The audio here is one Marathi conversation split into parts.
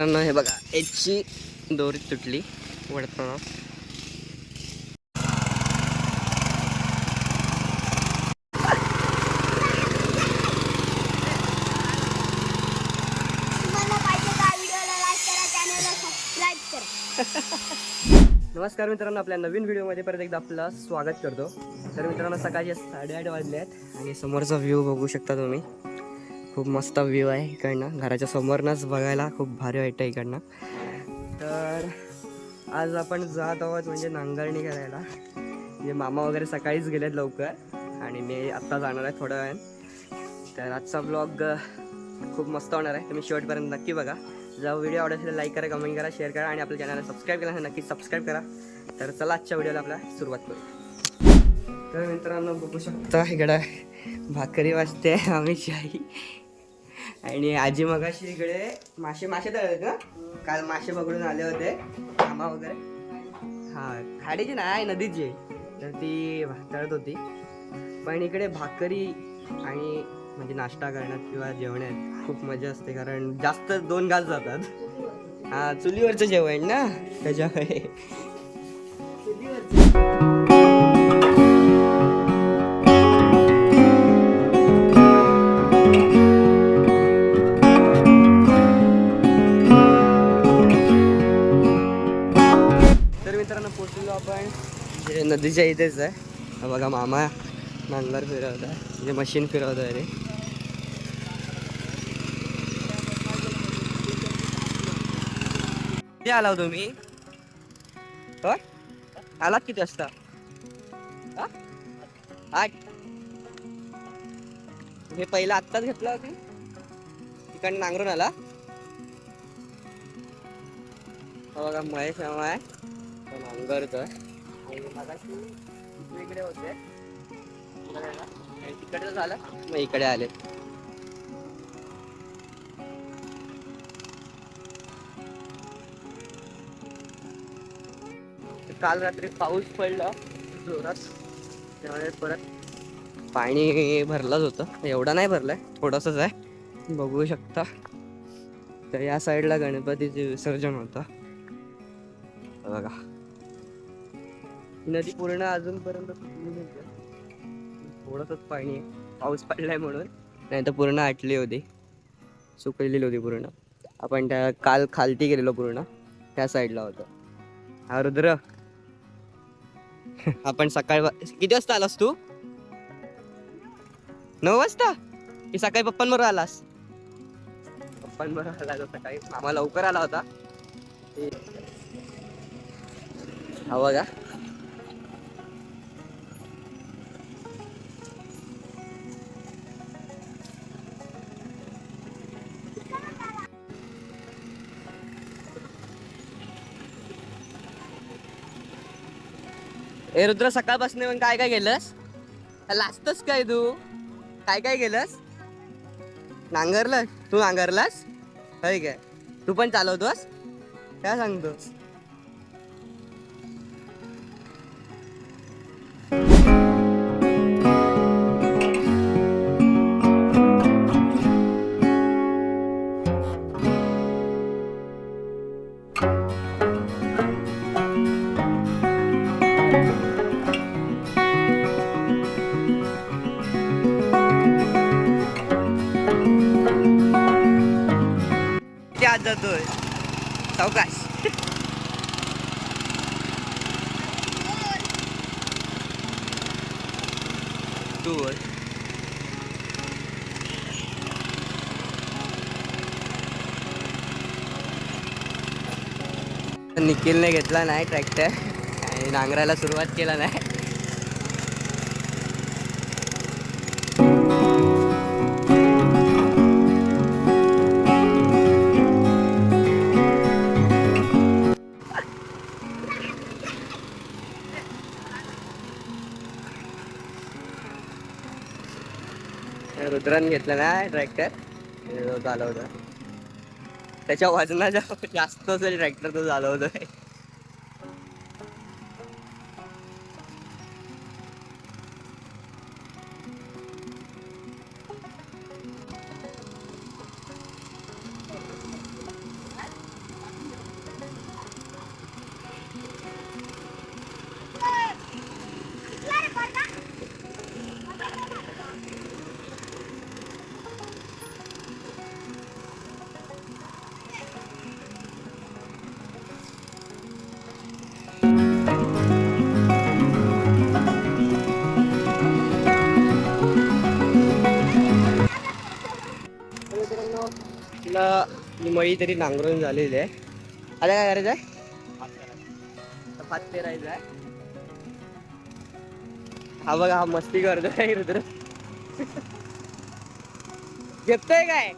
मित्रांनो हे बघा याची दोरी तुटली वडताना. नमस्कार मित्रांनो आपल्या नवीन व्हिडिओमध्ये परत एकदा आपलं स्वागत करतो. तर मित्रांनो सकाळचे साडेआठ वाजले आहेत आणि समोरचा व्ह्यू बघू शकता तुम्ही. खूप मस्त व्ह्यू आहे इकडनं. घराच्या समोरनंच बघायला खूप भारी वाटतं इकडनं. तर आज आपण जात आहोत म्हणजे नांगरणी करायला. म्हणजे मामा वगैरे सकाळीच गेलेत लवकर आणि मी आत्ता जाणार आहे थोड्या वेळान. तर आजचा ब्लॉग खूप मस्त होणार आहे. तुम्ही शेवटपर्यंत नक्की बघा. जर व्हिडिओ आवडत असेल लाईक करा कमेंट करा शेअर करा आणि आपल्या चॅनलला सबस्क्राईब केला नक्की सबस्क्राईब करा. तर चला आजच्या व्हिडिओला आपला सुरुवात करू. तर मित्रांनो बघू शकता इकडं भाकरी वाजते आम्ही आई आणि आजी मगाशी इकडे मासे मासे तळले ना काल मासे पकडून आले होते मामा वगैरे. हा खाडीची नाही नदीची. तर ती तळत होती. पण इकडे भाकरी आणि म्हणजे नाश्ता करण्यात किंवा जेवण्यात खूप मजा असते कारण जास्त दोन घास जातात. हा चुलीवरचं जेवण ना त्याच्यामुळे. आपण जे नदीच्या इथेच आहे. बघा मामा नांगर फिरवत आहे. म्हणजे मशीन फिरवत आहे रे. किती आला तुम्ही? होय आलात किती वाजता? आठ. हे पहिला आत्ताच घेतला होती? तिकडनं नांगरून आला? बघा महेश मामा आहे. तो नांगरतोय. इकडे होते तिकडे झालं मग इकडे आले. काल रात्री पाऊस पडला जोरात. त्यामुळे परत पाणी भरलंच होतं. एवढं नाही भरलाय थोडंसंच आहे. बघू शकता. तर या साईडला गणपतीचे विसर्जन होतं. नदी पूर्ण अजूनपर्यंत सुकली नाहीये. थोडंसंच पाणी आहे. पाऊस पडलाय म्हणून. नाही तर पूर्ण आटली होती. सुकलेली होती पूर्ण. आपण त्या काल खालती गेलेलो पूर्ण. त्या साईडला होतो. हा रुद्र. आपण सकाळी किती वाजता आलास तू? नऊ वाजता? की सकाळी पप्पांबरोबर आलास? पप्पांबरोबर आला सकाळी. मामा लवकर आला होता. हा बघा. ए रुद्र सकाळपासून मग काय काय केलंस? लाजतस काय तू? काय काय केलंस? नांगरलं? तू नांगरलास? होय काय तू पण चालवतोस? काय सांगतोस? किती जातोय सावकाश तू निखिलने घेतला नाही ट्रॅक्टर आणि नांगरायला सुरुवात केला नाही. रुद्रन घेतला ना ट्रॅक्टर चालवतो त्याच्या वजनाच्या जास्त असेल ट्रॅक्टर तो चालवतोय. मळी तरी नांगरून झालेली आहे. आता काय करायचं आहे? भात पेरायचा आहे. हा बघा हा मस्ती करतोय रुद्र. झेपतोय काय?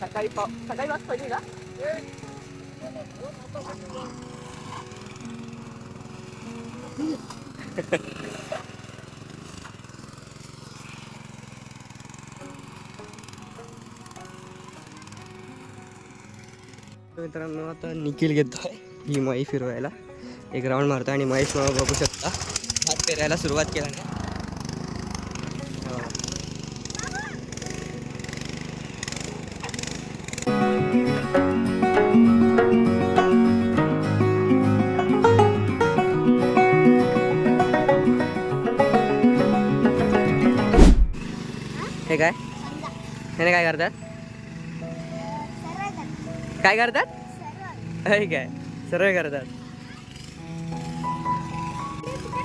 सकाळी पाव सकाळी वाज का? मित्रांनो आता निखिल घेतोय. ही मई फिरवायला. एक राऊंड मारतो आणि महेश मामा बघू शकता. हात फिरायला सुरुवात केला नाही हे काय? ह्याने काय करतात. काय करतात. हे काय? सरळ करतात.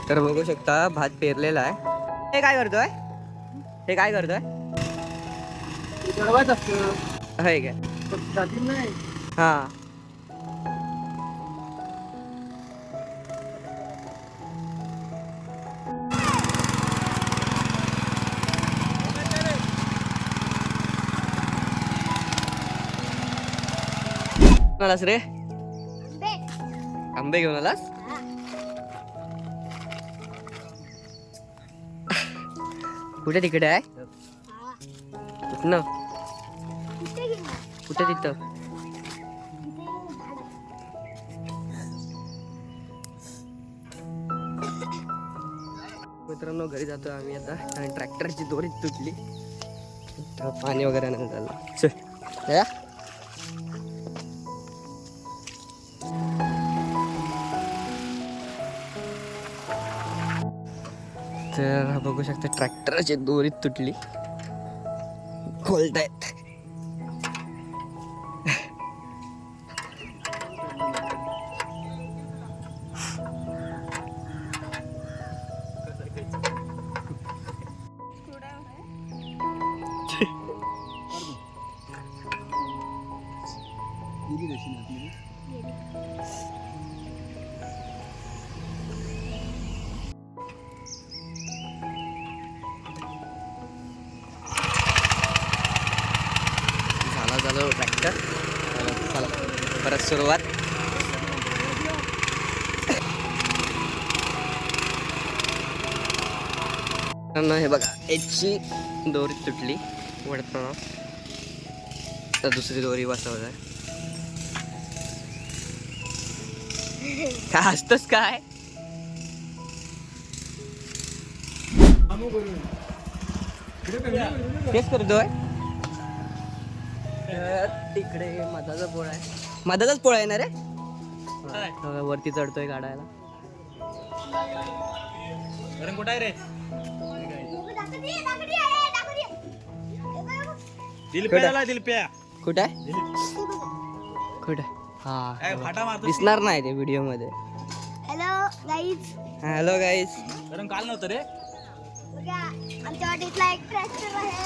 तर बघू शकता भात पेरलेला आहे. हे काय करतोय? हे काय करतोय? हे. आलास रे बे. आंबे घेऊन आलास हा. कुठे तिकडे आहे हा. कुठनं कुठे गेला? कुठे तिथं तिथे झाड आहे. मित्रांनो घरी जातो आम्ही आता आणि ट्रॅक्टरची दोरी तुटली तर पाणी वगैरे नाही झालं चल तर बघू शकता ट्रॅक्टरची दोरी तुटली. खोलतायत. झालं ट्रॅक्टर चला परत सुरुवात. हे बघा याची दोरी तुटली वडताना. तर दुसरी दोरी आहे. काय हसतोस काय? तेच करतोय. तर तिकडे मधाचा पोळा आहे. मधाचाच पोळा आहे? ना रे हा, वरती चढतोय काढायला कुठं आहे रे? आहे. दिलप्या कुठे आहे? हे बघ. कुठे? हा काय फाटा मारतो दिसणार नाही ते व्हिडिओमध्ये हॅलो गाईज हॅलो गाईस कारण काल नव्हतं रे. बघा आमच्या वाटेतला एक ट्रॅक्टर आहे.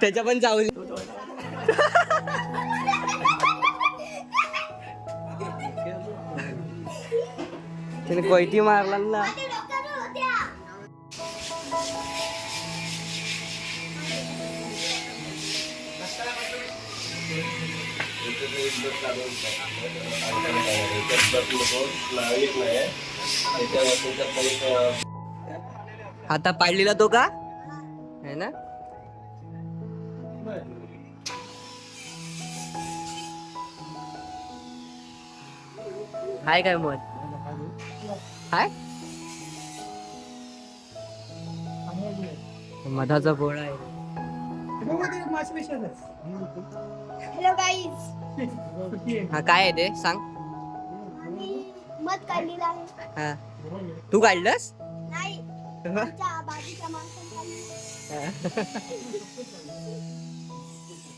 त्याच्या पण चावली त्याने कोयती मारला ना. आता पाडलेला तो का? है ना? हाय काय मत? हाय? मधाचा गोळा आहे. हॅलो गाईज हा काय आहे ते? सांग. मत काढलेला आहे. हा. तू काढलंस? नाही. आमच्या बाजूच्या माणसाने काढलेलं.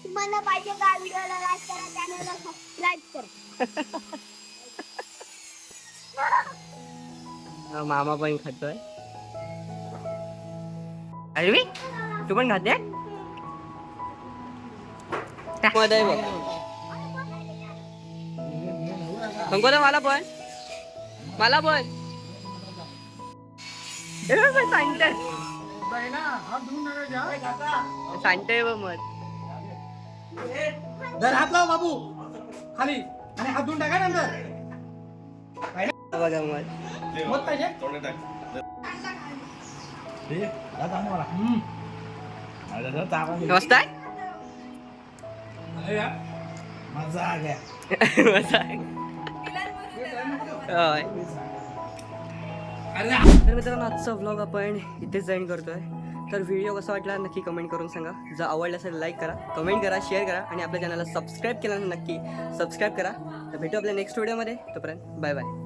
तुम्हाला पाहिजे का व्हिडिओला लाईक करा चॅनलला सबस्क्राईब करा. हा, मामा पण खातोय. अरे तू पण खाते? बघ. मला पण मला पण सांगतंय सांगतंय बघ मध जर हात लाव बाबू. खाली. आणि हात धुवून टाका नंतर. बघा मध मत पाहिजे मस्त आहे? मजा होय. तर मित्रांनो आजचा व्लॉग आपण इथेच जॉईन करतोय. तर व्हिडिओ कसा वाटला नक्की कमेंट करून सांगा. जर आवडला असेल लाईक करा कमेंट करा शेअर करा आणि आपल्या चॅनलला सबस्क्राईब केल्यानंतर नक्की सबस्क्राईब करा. तर भेटू आपल्या नेक्स्ट व्हिडिओमध्ये तोपर्यंत बाय बाय